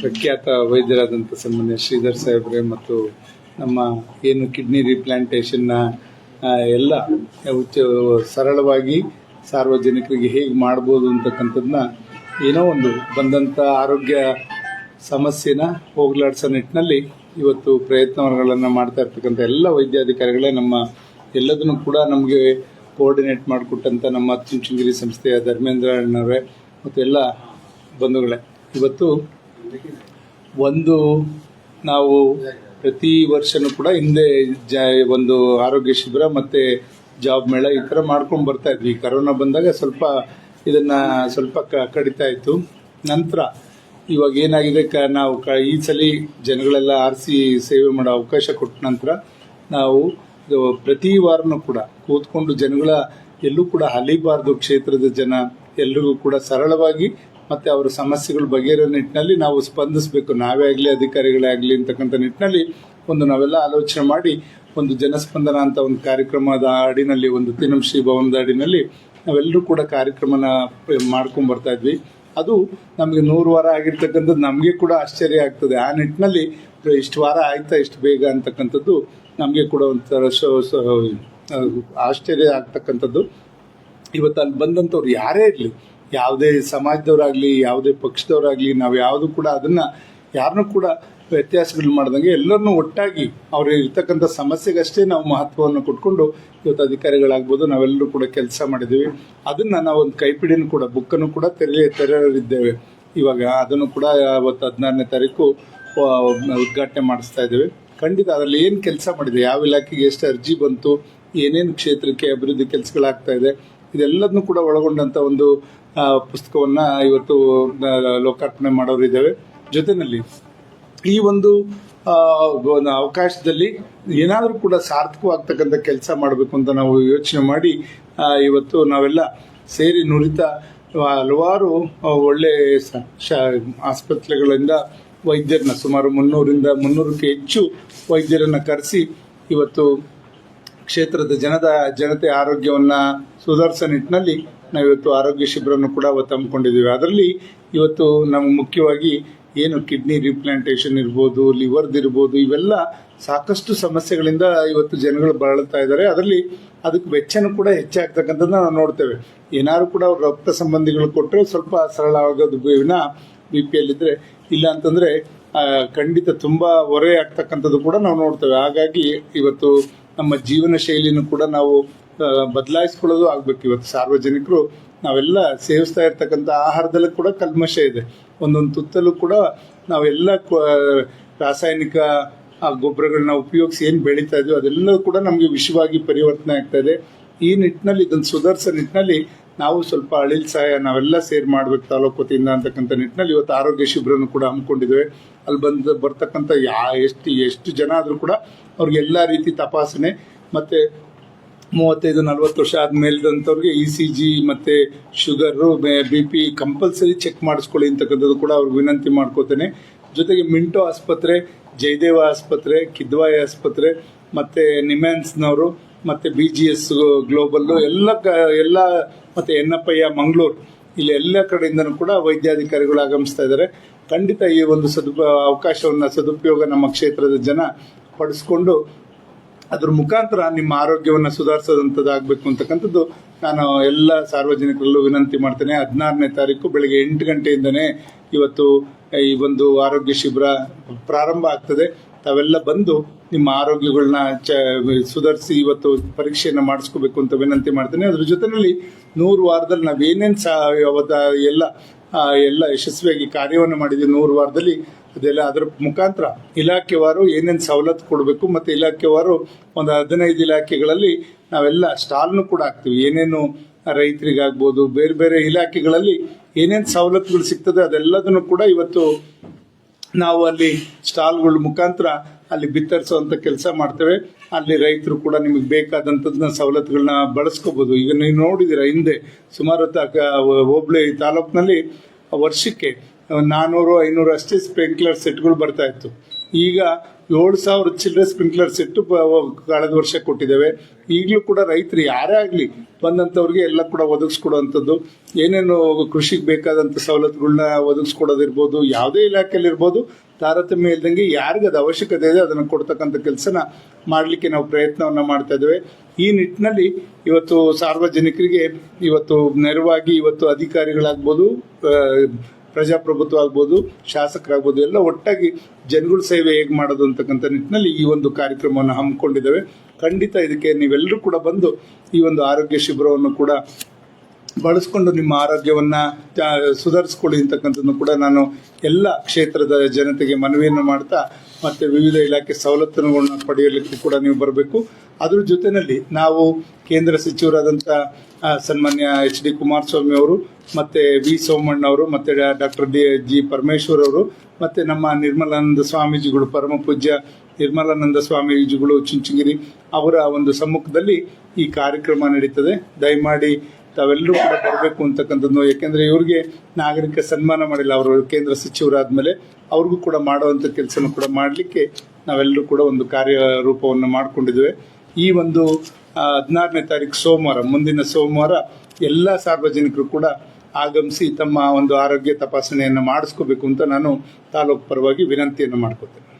ಪ್ರಖ್ಯಾತ ವೈದ್ಯರಾದಂಥ ಸಂಬಂಧ ಶ್ರೀಧರ್ ಸಾಹೇಬ್ರೆ ಮತ್ತು ನಮ್ಮ ಏನು ಕಿಡ್ನಿ ರಿಪ್ಲಾಂಟೇಷನ್ನ ಎಲ್ಲ ಉಚ್ಚ, ಸರಳವಾಗಿ ಸಾರ್ವಜನಿಕರಿಗೆ ಹೇಗೆ ಮಾಡ್ಬೋದು ಅಂತಕ್ಕಂಥದ್ದನ್ನ ಏನೋ ಒಂದು ಬಂದಂಥ ಆರೋಗ್ಯ ಸಮಸ್ಯೆನ ಹೋಗ್ಲಾಡ್ಸೋ ನಿಟ್ಟಿನಲ್ಲಿ ಇವತ್ತು ಪ್ರಯತ್ನಗಳನ್ನು ಮಾಡ್ತಾ ಇರ್ತಕ್ಕಂಥ ಎಲ್ಲ ವೈದ್ಯಾಧಿಕಾರಿಗಳೇ ನಮ್ಮ ಎಲ್ಲದನ್ನು ಕೂಡ ನಮಗೆ ಕೋಆರ್ಡಿನೇಟ್ ಮಾಡಿಕೊಟ್ಟಂಥ ನಮ್ಮ ಚುಂಚನಗಿರಿ ಸಂಸ್ಥೆಯ ಧರ್ಮೇಂದ್ರ ಅಣ್ಣವರೇ ಮತ್ತು ಎಲ್ಲ ಬಂಧುಗಳೇ. ಇವತ್ತು ಒಂದು ನಾವು ಪ್ರತಿ ವರ್ಷನೂ ಕೂಡ ಹಿಂದೆ ಒಂದು ಆರೋಗ್ಯ ಶಿಬಿರ ಮತ್ತು ಜಾಬ್ ಮೇಳ ಈ ಥರ ಮಾಡ್ಕೊಂಡು ಬರ್ತಾ ಇದ್ವಿ. ಕರೋನಾ ಬಂದಾಗ ಸ್ವಲ್ಪ ಇದನ್ನು ಸ್ವಲ್ಪ ಕಡಿತಾ ಇತ್ತು. ನಂತರ ಇವಾಗ ಏನಾಗಿದೆ ಕ ನಾವು ಕ ಈ ಸಲ ಜನಗಳೆಲ್ಲ ಆರಿಸಿ ಸೇವೆ ಮಾಡೋ ಅವಕಾಶ ಕೊಟ್ಟ ನಂತರ ನಾವು ಪ್ರತಿ ವಾರನೂ ಕೂಡ ಕೂತ್ಕೊಂಡು ಜನಗಳ ಎಲ್ಲೂ ಕೂಡ ಅಲಿಬಾರ್ದು ಕ್ಷೇತ್ರದ ಜನ ಎಲ್ರಿಗೂ ಕೂಡ ಸರಳವಾಗಿ ಮತ್ತೆ ಅವರ ಸಮಸ್ಯೆಗಳು ಬಗೆಹರೋ ನಿಟ್ಟಿನಲ್ಲಿ ನಾವು ಸ್ಪಂದಿಸಬೇಕು. ನಾವೇ ಆಗಲಿ, ಅಧಿಕಾರಿಗಳೇ ಆಗಲಿ ಅಂತಕ್ಕಂಥ ನಿಟ್ಟಿನಲ್ಲಿ ಒಂದು ನಾವೆಲ್ಲ ಆಲೋಚನೆ ಮಾಡಿ ಒಂದು ಜನಸ್ಪಂದನ ಅಂತ ಒಂದು ಕಾರ್ಯಕ್ರಮದ ಅಡಿನಲ್ಲಿ, ಒಂದು ತಿನಂಶ್ರೀ ಭವನದ ಅಡಿನಲ್ಲಿ ನಾವೆಲ್ಲರೂ ಕೂಡ ಕಾರ್ಯಕ್ರಮನ ಮಾಡ್ಕೊಂಡು ಬರ್ತಾ ಇದ್ವಿ. ಅದು ನಮಗೆ ನೂರು ವಾರ ಆಗಿರ್ತಕ್ಕಂಥದ್ದು ನಮಗೆ ಕೂಡ ಆಶ್ಚರ್ಯ ಆಗ್ತದೆ. ಆ ನಿಟ್ಟಿನಲ್ಲಿ ಇಷ್ಟು ವಾರ ಆಯ್ತಾ, ಇಷ್ಟು ಬೇಗ ಅಂತಕ್ಕಂಥದ್ದು ನಮಗೆ ಕೂಡ ಒಂಥರ ಆಶ್ಚರ್ಯ ಆಗ್ತಕ್ಕಂಥದ್ದು. ಇವತ್ತು ಅಲ್ಲಿ ಬಂದಂಥವ್ರು ಯಾರೇ ಇರಲಿ ಯಾವುದೇ ಸಮಾಜದವರಾಗಲಿ, ಯಾವುದೇ ಪಕ್ಷದವರಾಗಲಿ, ನಾವು ಯಾವುದು ಕೂಡ ಅದನ್ನು ಯಾರನ್ನೂ ಕೂಡ ವ್ಯತ್ಯಾಸಗಳು ಮಾಡ್ದಂಗೆ ಎಲ್ಲರನ್ನೂ ಒಟ್ಟಾಗಿ ಅವ್ರಿಗೆ ಇರ್ತಕ್ಕಂಥ ಸಮಸ್ಯೆಗಷ್ಟೇ ನಾವು ಮಹತ್ವವನ್ನು ಕೊಟ್ಕೊಂಡು ಇವತ್ತು ಅಧಿಕಾರಿಗಳಾಗ್ಬೋದು, ನಾವೆಲ್ಲರೂ ಕೂಡ ಕೆಲಸ ಮಾಡಿದ್ದೀವಿ. ಅದನ್ನು ನಾವು ಒಂದು ಕೈಪಿಡಿನೂ ಕೂಡ, ಬುಕ್ಕನ್ನು ಕೂಡ ತೆರೆ ತೆರೆಯಲಿದ್ದೇವೆ. ಇವಾಗ ಅದನ್ನು ಕೂಡ ಅವತ್ತು ಹದಿನಾರನೇ ತಾರೀಕು ಉದ್ಘಾಟನೆ ಮಾಡಿಸ್ತಾ ಇದ್ದೇವೆ. ಖಂಡಿತ ಅದರಲ್ಲಿ ಏನು ಕೆಲಸ ಮಾಡಿದೆ, ಯಾವ ಇಲಾಖೆಗೆ ಎಷ್ಟು ಅರ್ಜಿ ಬಂತು, ಏನೇನು ಕ್ಷೇತ್ರಕ್ಕೆ ಅಭಿವೃದ್ಧಿ ಕೆಲಸಗಳಾಗ್ತಾ ಇದೆ ಇದೆಲ್ಲದನ್ನು ಕೂಡ ಒಳಗೊಂಡಂಥ ಒಂದು ಪುಸ್ತಕವನ್ನ ಇವತ್ತು ಲೋಕಾರ್ಪಣೆ ಮಾಡೋರಿದ್ದೇವೆ ಜೊತೆಯಲ್ಲಿ ಈ ಒಂದು ಅವಕಾಶದಲ್ಲಿ ಏನಾದರೂ ಕೂಡ ಸಾರ್ಥಕವಾಗ್ತಕ್ಕಂಥ ಕೆಲಸ ಮಾಡಬೇಕು ಅಂತ ನಾವು ಯೋಚನೆ ಮಾಡಿ ಇವತ್ತು ನಾವೆಲ್ಲ ಸೇರಿ ನುರಿತ ಹಲವಾರು ಒಳ್ಳೆ ಆಸ್ಪತ್ರೆಗಳಿಂದ ವೈದ್ಯರನ್ನ, ಸುಮಾರು ಮುನ್ನೂರಿಂದ ಮುನ್ನೂರಕ್ಕೆ ಹೆಚ್ಚು ವೈದ್ಯರನ್ನ ಕರೆಸಿ ಇವತ್ತು ಕ್ಷೇತ್ರದ ಜನದ, ಜನತೆ ಆರೋಗ್ಯವನ್ನ ಸುಧಾರಿಸೋ ನಿಟ್ಟಿನಲ್ಲಿ ನಾವು ಇವತ್ತು ಆರೋಗ್ಯ ಶಿಬಿರನ್ನು ಕೂಡ ಅವತ್ತು ಹಮ್ಮಿಕೊಂಡಿದ್ದೀವಿ ಅದರಲ್ಲಿ ಇವತ್ತು ನಮ್ಗೆ ಮುಖ್ಯವಾಗಿ ಏನು ಕಿಡ್ನಿ ರೀಪ್ಲಾಂಟೇಷನ್ ಇರ್ಬೋದು ಲಿವರ್ದು ಇರ್ಬೋದು, ಇವೆಲ್ಲ ಸಾಕಷ್ಟು ಸಮಸ್ಯೆಗಳಿಂದ ಇವತ್ತು ಜನಗಳು ಬಳಲ್ತಾ ಇದ್ದಾರೆ. ಅದರಲ್ಲಿ ಅದಕ್ಕೆ ವೆಚ್ಚನೂ ಕೂಡ ಹೆಚ್ಚಾಗ್ತಕ್ಕಂಥದ್ದು ನಾವು ನೋಡ್ತೇವೆ. ಏನಾದ್ರು ಕೂಡ ಅವ್ರ ರಕ್ತ ಸಂಬಂಧಿಗಳು ಕೊಟ್ಟರೆ ಸ್ವಲ್ಪ ಸರಳ ಆಗೋದು ವಿನ ಬಿ ಪಿ ಇದ್ರೆ ಇಲ್ಲ ಅಂತಂದ್ರೆ ಖಂಡಿತ ತುಂಬಾ ಹೊರೆ ಆಗ್ತಕ್ಕಂಥದ್ದು ಕೂಡ ನಾವು ನೋಡ್ತೇವೆ. ಹಾಗಾಗಿ ಇವತ್ತು ನಮ್ಮ ಜೀವನ ಶೈಲಿನೂ ಕೂಡ ನಾವು ಬದಲಾಯಿಸ್ಕೊಳ್ಳೋದು ಆಗ್ಬೇಕು ಇವತ್ತು. ಸಾರ್ವಜನಿಕರು ನಾವೆಲ್ಲ ಸೇವಿಸ್ತಾ ಇರ್ತಕ್ಕಂಥ ಆಹಾರದಲ್ಲೂ ಕೂಡ ಕಲ್ಮಶ ಇದೆ. ಒಂದೊಂದು ತುತ್ತಲ್ಲೂ ಕೂಡ ನಾವೆಲ್ಲ ರಾಸಾಯನಿಕ, ಆ, ಗೊಬ್ಬರಗಳನ್ನ ಉಪಯೋಗಿಸಿ ಏನು ಬೆಳೀತಾ ಇದೀವಿ ಅದೆಲ್ಲವೂ ಕೂಡ ನಮಗೆ ವಿಷವಾಗಿ ಪರಿವರ್ತನೆ ಆಗ್ತಾ ಇದೆ. ಈ ನಿಟ್ಟಿನಲ್ಲಿ ಇದನ್ನು ಸುಧಾರಿಸೋ ನಿಟ್ಟಿನಲ್ಲಿ ನಾವು ಸ್ವಲ್ಪ ಅಳಿಲ್ ಸಹಾಯ ನಾವೆಲ್ಲ ಸೇರ್ ಮಾಡ್ಬೇಕು ತಾಲೂಕು ವತಿಯಿಂದ ಅಂತಕ್ಕಂಥ ನಿಟ್ಟಿನಲ್ಲಿ ಇವತ್ತು ಆರೋಗ್ಯ ಶಿಬಿರನೂ ಕೂಡ ಹಮ್ಮಿಕೊಂಡಿದ್ದೇವೆ. ಅಲ್ಲಿ ಬಂದು ಬರ್ತಕ್ಕಂಥ ಯಾ, ಎಷ್ಟು ಎಷ್ಟು ಜನ ಆದರೂ ಕೂಡ ಅವ್ರಿಗೆ ಎಲ್ಲ ರೀತಿ ತಪಾಸಣೆ ಮತ್ತೆ ಮೂವತ್ತೈದು, ನಲವತ್ತು ವರ್ಷ ಆದ್ಮೇಲಿದಂಥವ್ರಿಗೆ ಇ ಸಿ ಜಿ ಮತ್ತೆ sugar, B P compulsory check ಮಾಡಿಸ್ಕೊಳ್ಳಿ ಅಂತಕ್ಕಂಥದ್ದು ಕೂಡ ಅವ್ರಿಗೆ ವಿನಂತಿ ಮಾಡ್ಕೋತೇನೆ. ಜೊತೆಗೆ ಮಿಂಟೋ ಆಸ್ಪತ್ರೆ, ಜಯದೇವ ಆಸ್ಪತ್ರೆ, ಕಿದ್ವಾಯಿ ಆಸ್ಪತ್ರೆ ಮತ್ತೆ ನಿಮ್ಯಾನ್ಸ್ನವರು ಮತ್ತೆ ಬಿ ಜಿ ಎಸ್ ಗ್ಲೋಬಲ್ಲು ಎಲ್ಲ ಎಲ್ಲ ಮತ್ತೆ ಎನ್ನಪ್ಪಯ್ಯ ಮಂಗಳೂರು, ಇಲ್ಲಿ ಎಲ್ಲ ಕಡೆಯಿಂದನೂ ಕೂಡ ವೈದ್ಯಾಧಿಕಾರಿಗಳು ಆಗಮಿಸ್ತಾ ಇದ್ದಾರೆ. ಖಂಡಿತ ಈ ಒಂದು ಸದುಪ, ಅವಕಾಶವನ್ನು ಸದುಪಯೋಗ ನಮ್ಮ ಕ್ಷೇತ್ರದ ಜನ ಪಡಿಸ್ಕೊಂಡು ಅದ್ರ ಮುಖಾಂತರ ನಿಮ್ಮ ಆರೋಗ್ಯವನ್ನು ಸುಧಾರಿಸೋದಂಥದ್ದಾಗಬೇಕು ಅಂತಕ್ಕಂಥದ್ದು ನಾನು ಎಲ್ಲ ಸಾರ್ವಜನಿಕರಲ್ಲೂ ವಿನಂತಿ ಮಾಡ್ತೇನೆ. ಹದಿನಾರನೇ ತಾರೀಕು ಬೆಳಗ್ಗೆ ಎಂಟು ಗಂಟೆಯಿಂದನೇ ಇವತ್ತು ಈ ಒಂದು ಆರೋಗ್ಯ ಶಿಬಿರ ಪ್ರಾರಂಭ ಆಗ್ತದೆ. ತಾವೆಲ್ಲ ಬಂದು ನಿಮ್ಮ ಆರೋಗ್ಯಗಳನ್ನ ಚ, ಸುಧಾರಿಸಿ ಇವತ್ತು ಪರೀಕ್ಷೆಯನ್ನು ಮಾಡಿಸ್ಕೋಬೇಕು ಅಂತ ವಿನಂತಿ ಮಾಡ್ತೇನೆ. ಅದ್ರ ಜೊತೆಯಲ್ಲಿ ನೂರು ವಾರದಲ್ಲಿ ನಾವೇನೇನು ಸಹ ಎಲ್ಲ ಎಲ್ಲ ಯಶಸ್ವಿಯಾಗಿ ಕಾರ್ಯವನ್ನು ಮಾಡಿದ್ವಿ ನೂರು ವಾರದಲ್ಲಿ, ಅದೆಲ್ಲ ಅದರ ಮುಖಾಂತರ ಇಲಾಖೆವಾರು ಏನೇನು ಸವಲತ್ತು ಕೊಡಬೇಕು ಮತ್ತೆ ಇಲಾಖೆವಾರು ಒಂದು ಹದಿನೈದು ಇಲಾಖೆಗಳಲ್ಲಿ ನಾವೆಲ್ಲ ಸ್ಟಾಲ್ನು ಕೂಡ ಹಾಕ್ತೀವಿ. ಏನೇನು ರೈತರಿಗಾಗ್ಬೋದು, ಬೇರೆ ಬೇರೆ ಇಲಾಖೆಗಳಲ್ಲಿ ಏನೇನು ಸವಲತ್ತುಗಳು ಸಿಗ್ತದೆ ಅದೆಲ್ಲದನ್ನು ಕೂಡ ಇವತ್ತು ನಾವು ಅಲ್ಲಿ ಸ್ಟಾಲ್ಗಳ ಮುಖಾಂತರ ಅಲ್ಲಿ ಬಿತ್ತರಿಸುವಂತ ಕೆಲಸ ಮಾಡ್ತೇವೆ. ಅಲ್ಲಿ ರೈತರು ಕೂಡ ನಿಮಗೆ ಬೇಕಾದಂಥದ್ದನ್ನ ಸವಲತ್ತುಗಳನ್ನ ಬಳಸ್ಕೋಬಹುದು ಈಗ ನೀವು ನೋಡಿದಿರ ಹಿಂದೆ, ಸುಮಾರು ಹೋಬಳಿ ತಾಲೂಕಿನಲ್ಲಿ ವರ್ಷಕ್ಕೆ ನಾನೂರು, ಐನೂರು ಅಷ್ಟೇ ಸ್ಪ್ರಿಂಕ್ಲರ್ ಸೆಟ್ಗಳು ಬರ್ತಾ ಇತ್ತು. ಈಗ ಏಳು ಸಾವಿರ ಚಿಲ್ಲರೆ ಸ್ಪ್ರಿಂಕ್ಲರ್ ಸೆಟ್ ಕಳೆದ ವರ್ಷ ಕೊಟ್ಟಿದ್ದೇವೆ. ಈಗಲೂ ಕೂಡ ರೈತರು ಯಾರೇ ಆಗಲಿ ಬಂದಂಥವ್ರಿಗೆ ಎಲ್ಲ ಕೂಡ ಒದಗಿಸ್ಕೊಡುವಂಥದ್ದು. ಏನೇನು ಕೃಷಿಗೆ ಬೇಕಾದಂಥ ಸವಲತ್ತುಗಳನ್ನ ಒದಗಿಸ್ಕೊಡೋದಿರ್ಬೋದು, ಯಾವುದೇ ಇಲಾಖೆಯಲ್ಲಿರ್ಬೋದು, ತಾರತಮ್ಯ ಇಲ್ದಂಗೆ ಅದು ಅವಶ್ಯಕತೆ ಇದೆ ಅದನ್ನು ಕೊಡ್ತಕ್ಕಂಥ ಕೆಲಸನ ಮಾಡಲಿಕ್ಕೆ ನಾವು ಪ್ರಯತ್ನವನ್ನು ಮಾಡ್ತಾ ಇದ್ದೇವೆ. ಈ ನಿಟ್ಟಿನಲ್ಲಿ ಇವತ್ತು ಸಾರ್ವಜನಿಕರಿಗೆ ಇವತ್ತು ನೆರವಾಗಿ ಇವತ್ತು ಅಧಿಕಾರಿಗಳಾಗ್ಬೋದು ಪ್ರಜಾಪ್ರಭುತ್ವ ಆಗ್ಬೋದು ಶಾಸಕರಾಗ್ಬೋದು, ಎಲ್ಲ ಒಟ್ಟಾಗಿ ಜನಗಳ ಸೇವೆ ಹೇಗೆ ಮಾಡೋದು ಅಂತಕ್ಕಂಥ ನಿಟ್ಟಿನಲ್ಲಿ ಈ ಒಂದು ಕಾರ್ಯಕ್ರಮವನ್ನು ಹಮ್ಮಿಕೊಂಡಿದ್ದೇವೆ. ಖಂಡಿತ ಇದಕ್ಕೆ ನೀವೆಲ್ಲರೂ ಕೂಡ ಬಂದು ಈ ಒಂದು ಆರೋಗ್ಯ ಶಿಬಿರವನ್ನು ಕೂಡ ಬಳಸ್ಕೊಂಡು ನಿಮ್ಮ ಆರೋಗ್ಯವನ್ನ ಸುಧಾರಿಸ್ಕೊಳ್ಳಿ ಅಂತಕ್ಕಂಥದ್ದು ಕೂಡ ನಾನು ಎಲ್ಲ ಕ್ಷೇತ್ರದ ಜನತೆಗೆ ಮನವಿಯನ್ನು ಮಾಡ್ತಾ ಮತ್ತೆ ವಿವಿಧ ಇಲಾಖೆ ಸವಲತ್ತುಗಳನ್ನ ಪಡೆಯಲಿಕ್ಕೂ ಕೂಡ ನೀವು ಬರಬೇಕು. ಅದ್ರ ಜೊತೆಯಲ್ಲಿ ನಾವು ಕೇಂದ್ರ ಸಚಿವರಾದಂಥ ಸನ್ಮಾನ್ಯ ಎಚ್ ಡಿ ಕುಮಾರಸ್ವಾಮಿ ಅವರು ಮತ್ತೆ ವಿ ಸೋಮಣ್ಣ ಅವರು ಮತ್ತೆ ಡಾಕ್ಟರ್ ಡಿ ಜಿ ಪರಮೇಶ್ವರ್ ಅವರು ಮತ್ತೆ ನಮ್ಮ ನಿರ್ಮಲಾನಂದ ಸ್ವಾಮೀಜಿಗಳು, ಪರಮ ಪೂಜ್ಯ ನಿರ್ಮಲಾನಂದ ಸ್ವಾಮೀಜಿಗಳು, ಚುಂಚಗಿರಿ ಅವರ ಒಂದು ಸಮ್ಮುಖದಲ್ಲಿ ಈ ಕಾರ್ಯಕ್ರಮ ನಡೀತದೆ. ದಯಮಾಡಿ ತಾವೆಲ್ಲರೂ ಕೂಡ ಬರಬೇಕು ಅಂತಕ್ಕಂಥದ್ದು. ಯಾಕೆಂದ್ರೆ ಇವ್ರಿಗೆ ನಾಗರಿಕ ಸನ್ಮಾನ ಮಾಡಿಲ್ಲ ಅವರು ಕೇಂದ್ರ ಸಚಿವರಾದ್ಮೇಲೆ. ಅವ್ರಿಗೂ ಕೂಡ ಮಾಡುವಂತ ಕೆಲಸನೂ ಕೂಡ ಮಾಡಲಿಕ್ಕೆ ನಾವೆಲ್ಲರೂ ಕೂಡ ಒಂದು ಕಾರ್ಯರೂಪವನ್ನು ಮಾಡ್ಕೊಂಡಿದ್ದೇವೆ. ಈ ಒಂದು ಹದಿನಾರನೇ ತಾರೀಕು ಸೋಮವಾರ, ಮುಂದಿನ ಸೋಮವಾರ ಎಲ್ಲ ಸಾರ್ವಜನಿಕರು ಕೂಡ ಆಗಮಿಸಿ ತಮ್ಮ ಒಂದು ಆರೋಗ್ಯ ತಪಾಸಣೆಯನ್ನು ಮಾಡಿಸ್ಕೋಬೇಕು ಅಂತ ನಾನು ತಾಲೂಕು ಪರವಾಗಿ ವಿನಂತಿಯನ್ನು ಮಾಡ್ಕೊತೇನೆ.